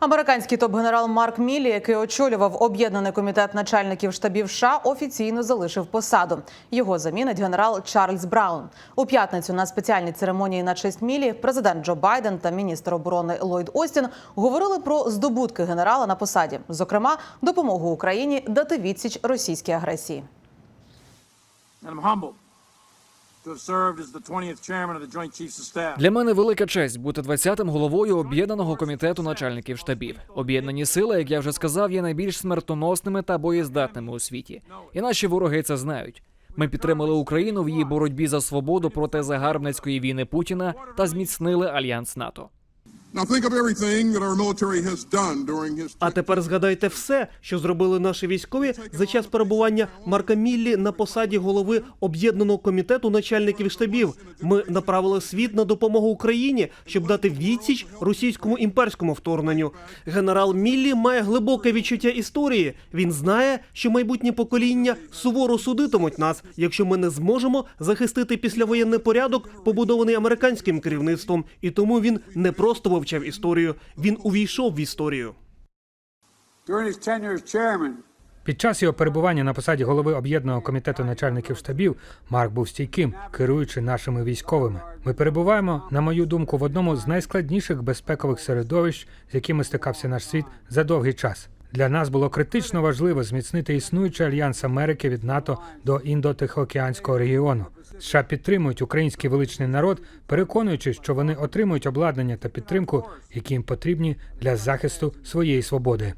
Американський топ-генерал Марк Міллі, який очолював об'єднаний комітет начальників штабів США, офіційно залишив посаду. Його замінить генерал Чарльз Браун. У п'ятницю на спеціальній церемонії на честь Міллі президент Джо Байден та міністр оборони Ллойд Остін говорили про здобутки генерала на посаді, зокрема, допомогу Україні дати відсіч російській агресії. Для мене велика честь бути 20-м головою об'єднаного комітету начальників штабів. Об'єднані сили, як я вже сказав, є найбільш смертоносними та боєздатними у світі. І наші вороги це знають. Ми підтримали Україну в її боротьбі за свободу проти загарбницької війни Путіна та зміцнили альянс НАТО. А тепер згадайте все, що зробили наші військові за час перебування Марка Міллі на посаді голови об'єднаного комітету начальників штабів. Ми направили світ на допомогу Україні, щоб дати відсіч російському імперському вторгненню. Генерал Міллі має глибоке відчуття історії. Він знає, що майбутні покоління суворо судитимуть нас, якщо ми не зможемо захистити післявоєнний порядок, побудований американським керівництвом. І тому він не просто вивчав історію, він увійшов в історію. Під час його перебування на посаді голови об'єднаного комітету начальників штабів Марк був стійким, керуючи нашими військовими. Ми перебуваємо, на мою думку, в одному з найскладніших безпекових середовищ, з якими стикався наш світ за довгий час. Для нас було критично важливо зміцнити існуючий альянс Америки від НАТО до індотихоокеанського регіону. США підтримують український величний народ, переконуючи, що вони отримують обладнання та підтримку, які їм потрібні для захисту своєї свободи.